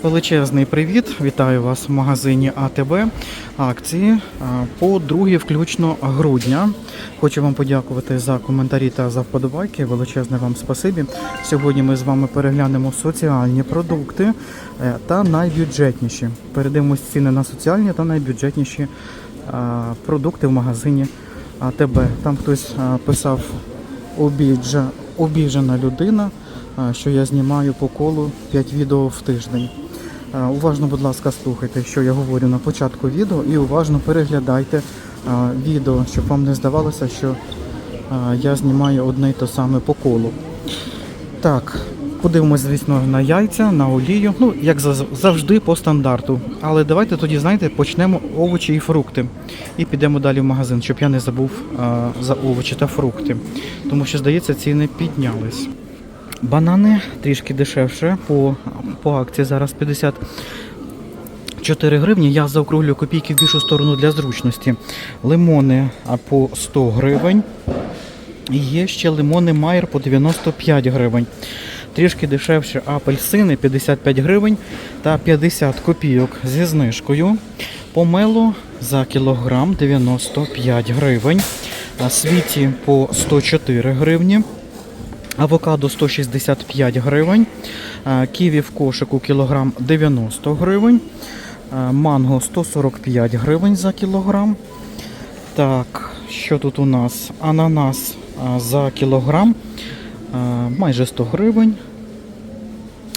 Величезний привіт! Вітаю вас в магазині АТБ. Акції по 2 включно грудня. Хочу вам подякувати за коментарі та за вподобайки. Величезне вам спасибі. Сьогодні ми з вами переглянемо соціальні продукти е, та найбюджетніші. Передивимось ціни на соціальні та найбюджетніші продукти в магазині АТБ. Там хтось писав обіджа, обіжена людина, що я знімаю по колу 5 відео в тиждень. А, Уважно, будь ласка, слухайте, що я говорю на початку відео, і уважно переглядайте відео, щоб вам не здавалося, що я знімаю одне й те саме по колу. Так, подивимось, звісно, на яйця, на олію. Ну, як завжди, по стандарту. Але давайте тоді, знаєте, почнемо овочі і фрукти. І підемо далі в магазин, щоб я не забув за овочі та фрукти. Тому що, здається, ціни піднялись. Банани трішки дешевше по, по акції зараз 54 гривні. Я заокруглю копійки в більшу сторону для зручності. Лимони по 100 гривень. Є ще лимони Майер по 95 гривень. Трішки дешевше апельсини 55 гривень та 50 копійок зі знижкою. Помело за кілограм 95 гривень. А світі по 104 гривні. Авокадо 165 гривень. А, Ківі в кошику кілограм 90 гривень. Манго 145 гривень за кілограм. Так, що тут у нас? Ананас за кілограм майже 100 гривень.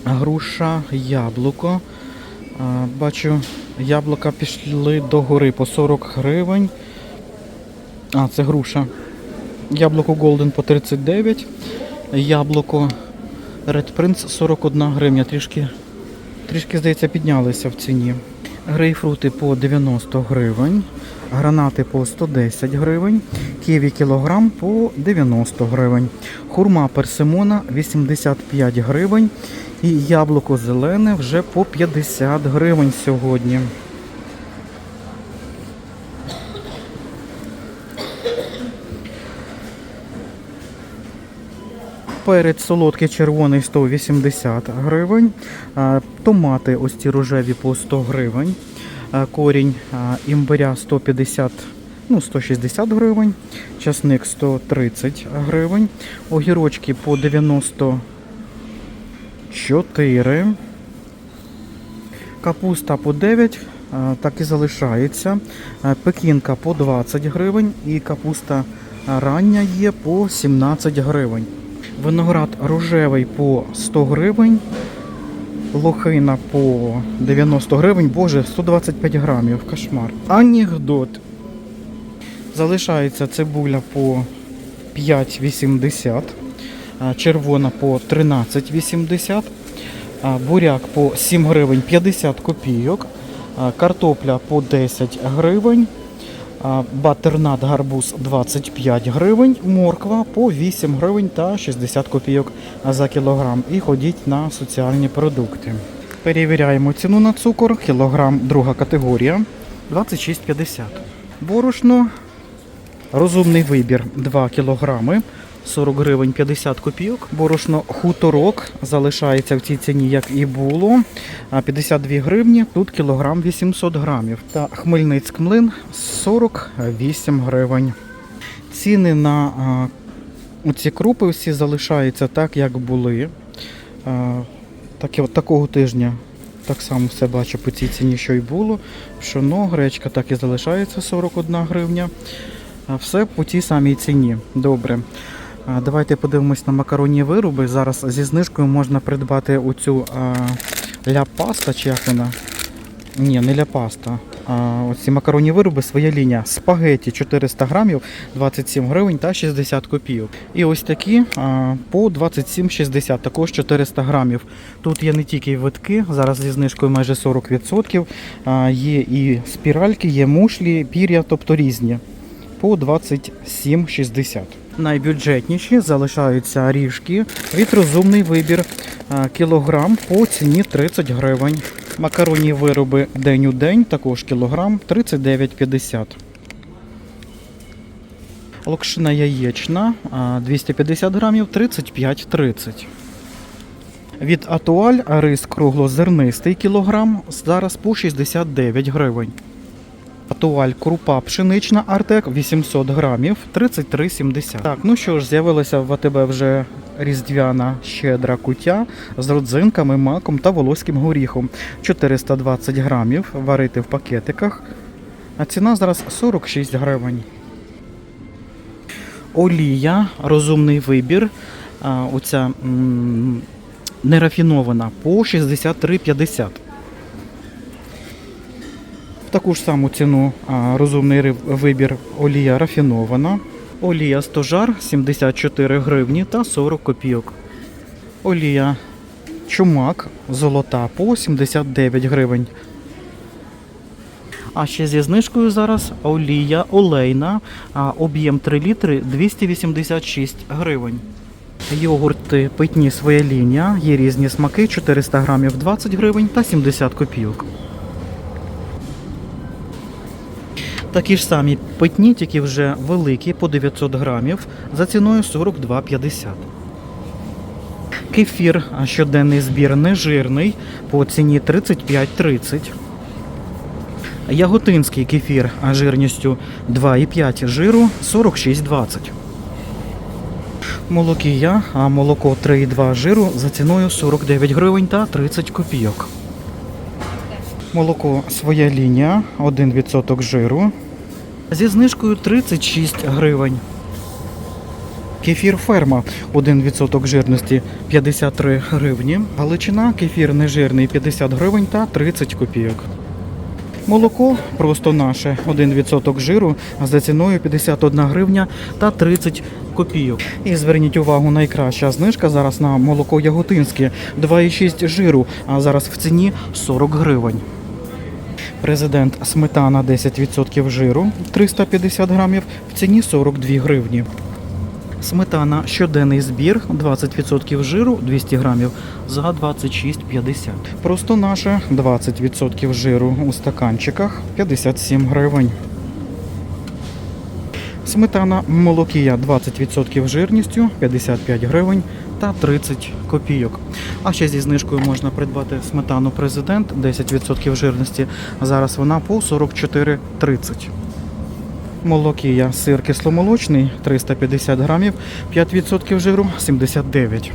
Груша, яблуко. Бачу, яблука пішли до гори по 40 гривень. А, це груша. Яблуко Golden по 39. Яблуко Red Prince 41 гривня. Трішки, трішки здається, піднялися в ціні. Грейпфрути по 90 гривень, гранати по 110 гривень, ківі кілограм по 90 гривень, хурма персимона 85 гривень і яблуко зелене вже по 50 гривень сьогодні. Перець солодкий червоний 180 гривень. Томати ось ці рожеві по 100 гривень. Корінь імбиря 150, ну 160 гривень. Часник 130 гривень. Огірочки по 94. Капуста по 9, так і залишається. Пекінка по 20 гривень і капуста рання є по 17 гривень. Виноград рожевий по 100 гривень. Лохина по 90 гривень. Боже, 125 грамів. Кошмар. Анекдот. Залишається цибуля по 5,80. а, Червона по 13,80. Буряк по 7 гривень 50 копійок. Картопля по 10 гривень. Батернат гарбуз 25 гривень, морква по 8 гривень та 60 копійок за кілограм. І ходіть на соціальні продукти. Перевіряємо ціну на цукор. Кілограм друга категорія 26,50. Борошно. Розумний вибір 2 кілограми. 40 гривень 50 копійок. Борошно хуторок залишається в цій ціні, як і було. 52 гривні, тут кілограм 800 грамів. Та Хмельницьк млин 48 гривень. Ціни на а, оці крупи всі залишаються так, як були. Так, такого тижня так само все бачу по цій ціні, що й було. Пшоно, гречка так і залишається 41 гривня. Все по тій самій ціні. Добре. Давайте подивимось на макаронні вироби. Зараз зі знижкою можна придбати оцю ля-паста, чи як вона? Ні, не ля-паста. Оці макаронні вироби, своя лінія. Спагеті 400 грамів, 27 гривень та 60 копійок. І ось такі по 27,60, також 400 грамів. Тут є не тільки витки, зараз зі знижкою майже 40%. А, є і спіральки, є мушлі, пір'я, тобто різні по 27,60. Найбюджетніші залишаються ріжки від розумний вибір кілограм по ціні 30 гривень. Макаронні вироби день у день, також кілограм 39,50. Локшина яєчна 250 грамів 35,30. Від Атуаль рис круглозернистий кілограм зараз по 69 гривень. Атуаль крупа пшенична Артек 800 грамів 33,70. Так, ну що ж, з'явилася в АТБ вже різдвяна щедра кутя з родзинками, маком та волоським горіхом. 420 грамів варити в пакетиках. А ціна зараз 46 гривень. Олія, розумний вибір. А, оця м, нерафінована по 63,50. Таку ж саму ціну розумний вибір олія рафінована. Олія стожар 74 гривні та 40 копійок. Олія чумак золота по 79 гривень. А ще зі знижкою зараз олія олейна, об'єм 3 літри 286 гривень. Йогурти питні своя лінія, є різні смаки, 400 грамів 20 гривень та 70 копійок. Такі ж самі питні, тільки вже великі по 900 грамів за ціною 42,50. Кефір щоденний збір нежирний по ціні 35,30. Яготинський кефір жирністю 2,5 жиру 46,20. Молокія, а молоко 3,2 жиру за ціною 49 гривень та 30 копійок. Молоко своя лінія, 1% жиру. Зі знижкою 36 гривень. Кефір ферма 1% жирності 53 гривні. Галичина кефір нежирний 50 гривень та 30 копійок. Молоко просто наше 1% жиру за ціною 51 гривня та 30 копійок. І зверніть увагу, найкраща знижка зараз на молоко яготинське 2,6 жиру, а зараз в ціні 40 гривень. Президент сметана 10% жиру 350 грамів в ціні 42 гривні. Сметана щоденний збір 20% жиру 200 грамів за 26,50. Просто наше 20% жиру у стаканчиках 57 гривень. Сметана молокія 20% жирністю 55 гривень та 30 копійок. А ще зі знижкою можна придбати сметану президент 10% жирності. Зараз вона по 44,30. Молокія сир кисломолочний 350 грамів, 5% жиру 79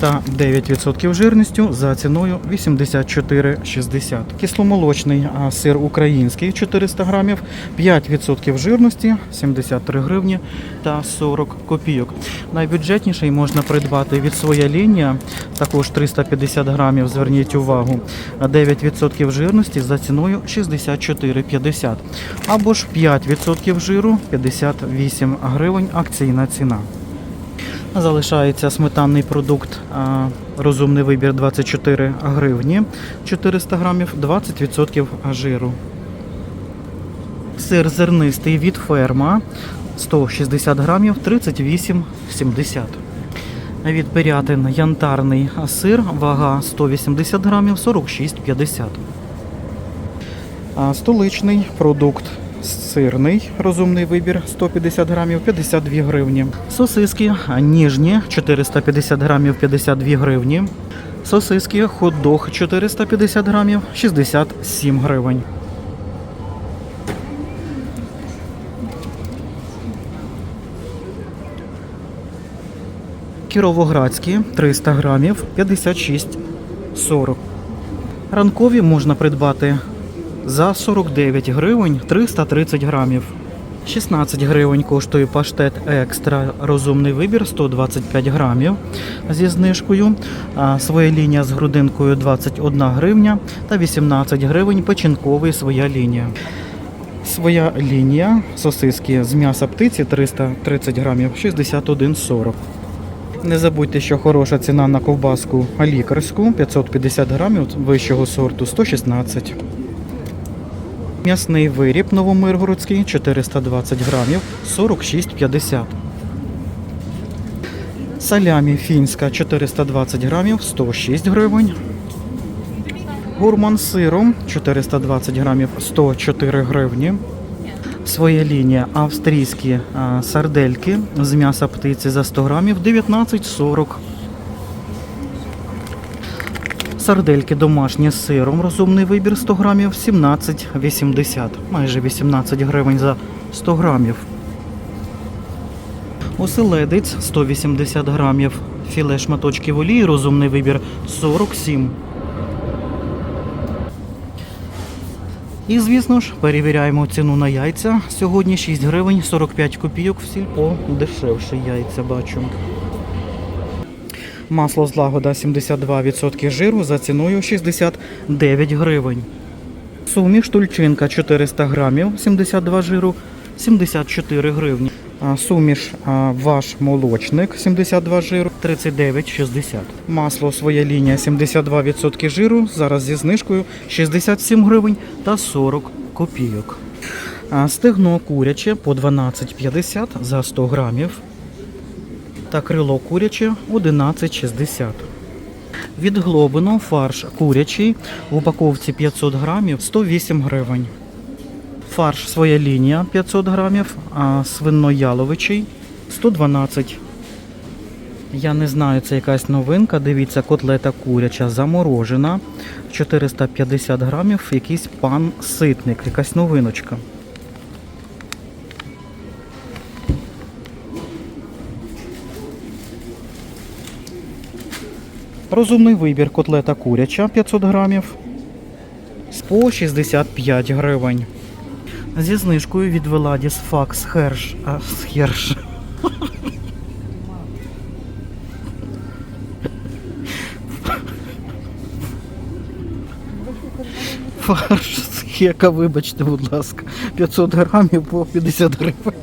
та 9% жирністю за ціною 84,60. Кисломолочний сир український 400 грамів, 5% жирності 73 гривні та 40 копійок. Найбюджетніший можна придбати від своя лінія, також 350 грамів, зверніть увагу, 9% жирності за ціною 64,50. Або ж 5% жиру 58 гривень акційна ціна. Залишається сметанний продукт розумний вибір 24 гривні, 400 грамів, 20% жиру. Сир зернистий від ферма 160 грамів, 38,70. Від пирятин янтарний сир, вага 180 грамів, 46,50. Столичний продукт сирний, розумний вибір 150 грамів 52 гривні. Сосиски ніжні 450 грамів 52 гривні. Сосиски хот-дог 450 грамів 67 гривень. Кіровоградські 300 грамів 56,40. Ранкові можна придбати за 49 гривень 330 грамів. 16 гривень коштує паштет екстра розумний вибір 125 грамів зі знижкою. Своя лінія з грудинкою 21 гривня та 18 гривень печінковий своя лінія. Своя лінія сосиски з м'яса птиці 330 грамів 61,40. Не забудьте, що хороша ціна на ковбаску лікарську 550 грамів вищого сорту 116. М'ясний виріб новомиргородський 420 грамів 46,50. Салямі фінська 420 грамів 106 гривень. Гурман сиром 420 грамів 104 гривні. Своя лінія австрійські сардельки з м'яса птиці за 100 грамів 19,40. Сардельки домашні з сиром, розумний вибір 100 грамів 17,80, майже 18 гривень за 100 грамів. Оселедець 180 грамів. Філе шматочків олії, розумний вибір 47. І, звісно ж, перевіряємо ціну на яйця. Сьогодні 6 гривень 45 копійок в сільпо. Дешевше яйця бачу. Масло злагода 72% жиру за ціною 69 гривень. Суміш тульчинка 400 грамів, 72 жиру, 74 гривні. Суміш ваш молочник 72 жиру, 39,60. Масло своя лінія 72% жиру, зараз зі знижкою 67 гривень та 40 копійок. Стегно куряче по 12,50 за 100 грамів та крило куряче 11,60. Від Глобино фарш курячий в упаковці 500 грамів 108 гривень. Фарш своя лінія 500 грамів, а свино-яловичий 112. Я не знаю, це якась новинка. Дивіться, котлета куряча заморожена. 450 грамів, якийсь пан ситник, якась новиночка. Розумний вибір котлета куряча 500 грамів по 65 гривень. Зі знижкою від Веладіс Факс Херш. А, Херш. Фарш з хека, вибачте, будь ласка. 500 грамів по 50 гривень.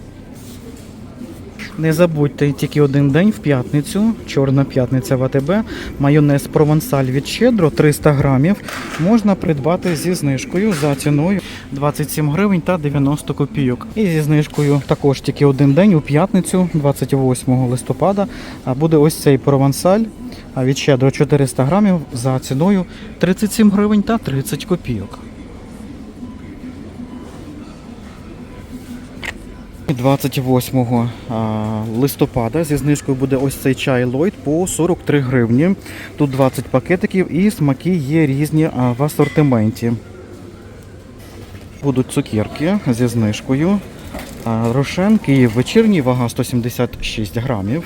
Не забудьте тільки один день в п'ятницю, чорна п'ятниця в АТБ, майонез провансаль від щедро 300 грамів можна придбати зі знижкою за ціною 27 гривень та 90 копійок. І зі знижкою також тільки один день у п'ятницю, 28 листопада, а буде ось цей провансаль від щедро 400 грамів за ціною 37 гривень та 30 копійок. 28 листопада зі знижкою буде ось цей чай Ллойд по 43 гривні. Тут 20 пакетиків і смаки є різні в асортименті. Будуть цукерки зі знижкою. Рошен Київ вечірній, вага 176 грамів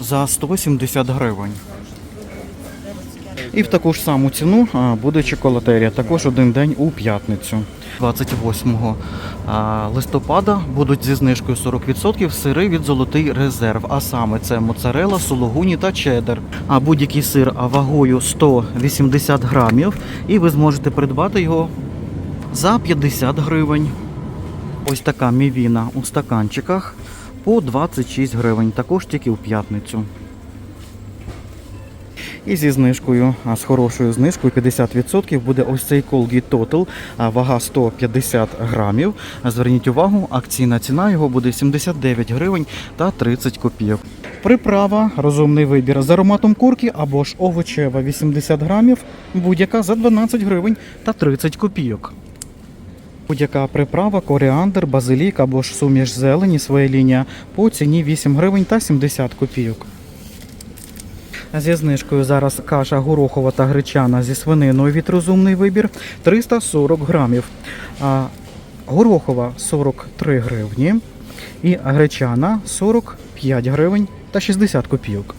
за 170 гривень. І в таку ж саму ціну буде чоколатерія, також один день у п'ятницю. 28 листопада будуть зі знижкою 40% сири від золотий резерв. А саме це моцарела, сулугуні та чеддер. А будь-який сир вагою 180 грамів, і ви зможете придбати його за 50 гривень. Ось така мівіна у стаканчиках по 26 гривень, також тільки в п'ятницю. І зі знижкою, а з хорошою знижкою 50% буде ось цей Colgate Total, вага 150 грамів. Зверніть увагу, акційна ціна його буде 79 гривень та 30 копійок. Приправа, розумний вибір з ароматом курки або ж овочева 80 грамів, будь-яка за 12 гривень та 30 копійок. Будь-яка приправа, коріандр, базилік або ж суміш зелені, своя лінія по ціні 8 гривень та 70 копійок. Зі знижкою зараз каша горохова та гречана зі свининою від розумний вибір 340 грамів. А горохова 43 гривні і гречана 45 гривень та 60 копійок.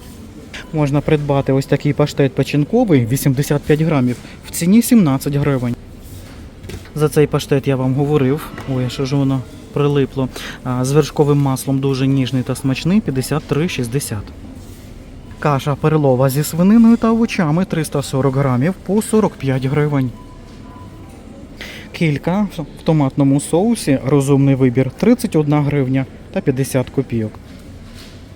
Можна придбати ось такий паштет печінковий 85 грамів в ціні 17 гривень. За цей паштет я вам говорив. Ой, що ж воно прилипло. З вершковим маслом дуже ніжний та смачний 53,60. Каша перлова зі свининою та овочами 340 грамів по 45 гривень. Кілька в томатному соусі розумний вибір 31 гривня та 50 копійок.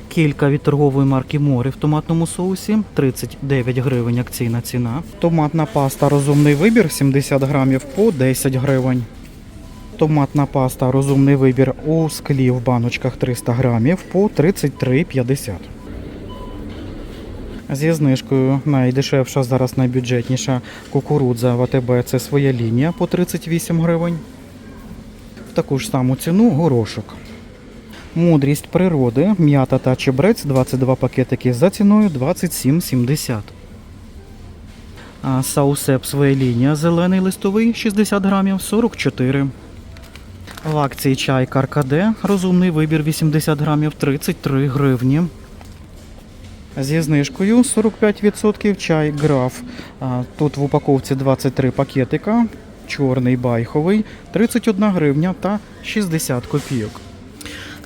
Кілька від торгової марки Мори в томатному соусі 39 гривень акційна ціна. Томатна паста розумний вибір 70 грамів по 10 гривень. Томатна паста розумний вибір у склі в баночках 300 грамів по 33,50. Зі знижкою найдешевша зараз найбюджетніша кукурудза в АТБ це своя лінія по 38 гривень. В таку ж саму ціну горошок. Мудрість природи, м'ята та чебрець 22 пакетики за ціною 27,70. А, Саусеп своя лінія, зелений листовий 60 грамів 44. В акції чай Каркаде, розумний вибір 80 грамів 33 гривні. Зі знижкою 45% чай граф. Тут в упаковці 23 пакетика, чорний байховий 31 гривня та 60 копійок.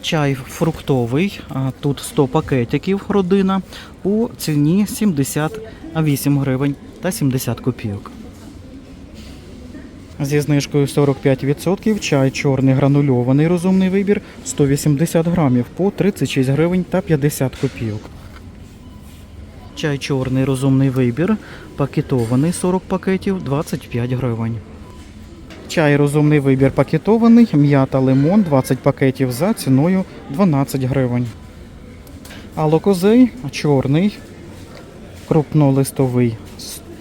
Чай фруктовий, тут 100 пакетиків родина у ціні 78 гривень та 70 копійок. Зі знижкою 45% чай чорний гранульований розумний вибір 180 грамів по 36 гривень та 50 копійок. Чай чорний розумний вибір, пакетований 40 пакетів 25 гривень. Чай розумний вибір пакетований, м'ята лимон 20 пакетів за ціною 12 гривень. Алокозей чорний, крупнолистовий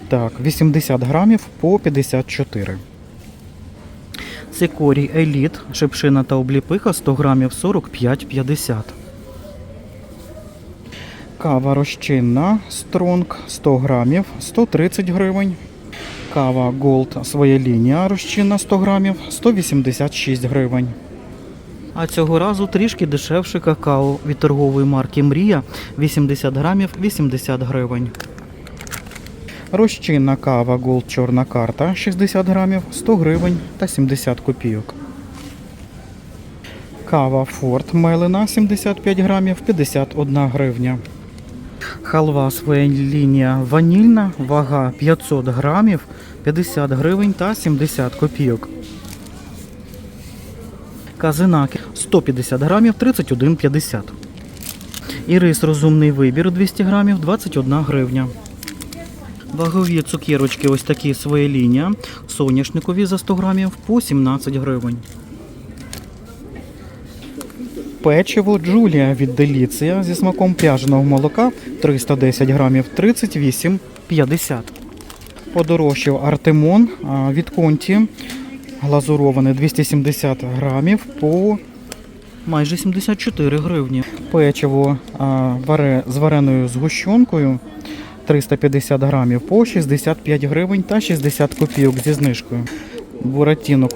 так, 80 грамів по 54. Цикорій еліт, шипшина та обліпиха 100 грамів 45,50. Кава розчинна Стронг 100 грамів 130 гривень. Кава Gold своя лінія розчинна 100 грамів 186 гривень. А цього разу трішки дешевше какао від торгової марки Мрія 80 грамів 80 гривень. Розчинна кава Gold Чорна карта 60 грамів 100 гривень та 70 копійок. Кава Форт Мелена 75 грамів 51 гривня. Халва своя лінія ванільна, вага 500 грамів, 50 гривень та 70 копійок. Казинаки 150 грамів, 31,50. І рис розумний вибір 200 грамів, 21 гривня. Вагові цукерочки ось такі своя лінія. Соняшникові за 100 грамів по 17 гривень. Печиво Джулія від Деліція зі смаком пряженого молока 310 грамів 38,50. Подорожчав Артемон від Конті глазуроване 270 грамів по майже 74 гривні. Печиво з вареною згущенкою 350 грамів по 65 гривень та 60 копійок зі знижкою. Буратіно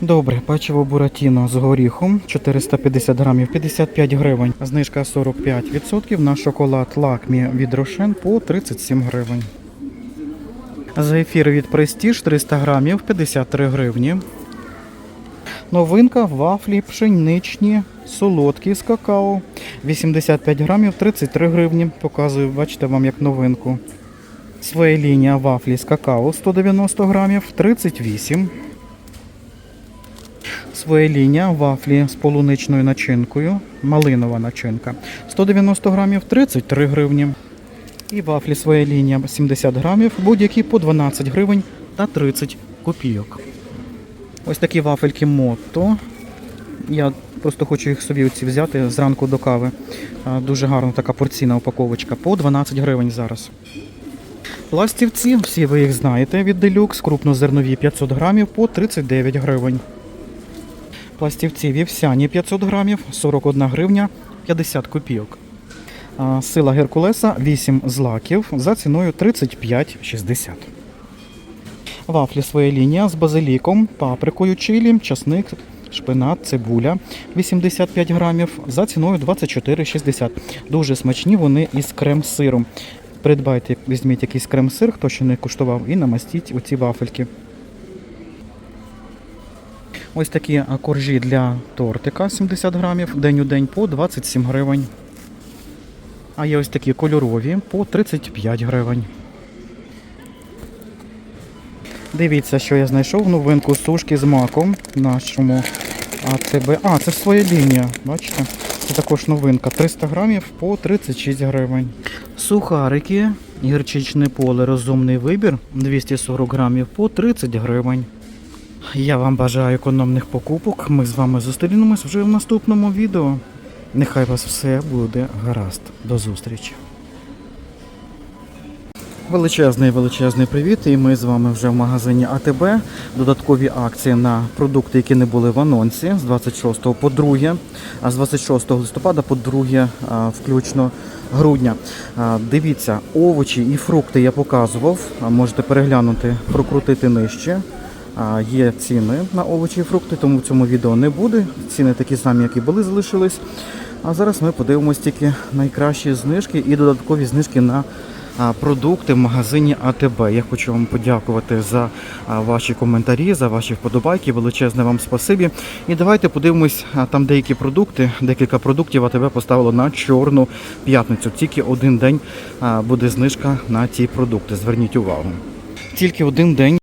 Добре, печиво Буратіно з горіхом 450 грамів 55 гривень. Знижка 45% на шоколад Лакмі від Рошен по 37 гривень. Зефір від Престіж 300 грамів 53 гривні. Новинка вафлі пшеничні, солодкі з какао 85 грамів 33 гривні. Показую, бачите вам як новинку. Своя лінія вафлі з какао 190 грамів 38 Своя лінія вафлі з полуничною начинкою, малинова начинка. 190 грамів 33 гривні. І вафлі своя лінія 70 грамів, будь-які по 12 гривень та 30 копійок. Ось такі вафельки Мотто. Я просто хочу їх собі оці взяти зранку до кави. Дуже гарна така порційна упаковочка. По 12 гривень зараз. Пластівці, всі ви їх знаєте від Deluxe, крупнозернові 500 грамів по 39 гривень. Пластівці вівсяні 500 грамів, 41 гривня, 50 копійок. Сила Геркулеса 8 злаків за ціною 35,60. Вафлі своя лінія з базиліком, паприкою, чилі, часник, шпинат, цибуля 85 грамів за ціною 24,60. Дуже смачні вони із крем-сиром. Придбайте, візьміть якийсь крем-сир, хто ще не куштував, і намастіть оці вафельки. Ось такі коржі для тортика 70 грамів, день у день по 27 гривень. А є ось такі кольорові по 35 гривень. Дивіться, що я знайшов новинку сушки з маком нашому АЦБ. А, це своя лінія, бачите? Це також новинка. 300 грамів по 36 гривень. Сухарики, гірчичне поле, розумний вибір 240 грамів по 30 гривень. Я вам бажаю економних покупок. Ми з вами зустрінемось вже в наступному відео. Нехай вас все буде гаразд. До зустрічі. Величезний величезний привіт! І ми з вами вже в магазині АТБ. Додаткові акції на продукти, які не були в анонсі з 26 по 2, а з 26 листопада по 2 включно грудня. Дивіться, овочі і фрукти я показував. Можете переглянути, прокрутити нижче. Є ціни на овочі і фрукти, тому в цьому відео не буде. Ціни такі самі, як і були, залишились. А зараз ми подивимось тільки найкращі знижки і додаткові знижки на продукти в магазині АТБ. Я хочу вам подякувати за ваші коментарі, за ваші вподобайки. Величезне вам спасибі. І давайте подивимось, там деякі продукти, декілька продуктів АТБ поставило на чорну п'ятницю. Тільки один день буде знижка на ці продукти. Зверніть увагу. Тільки один день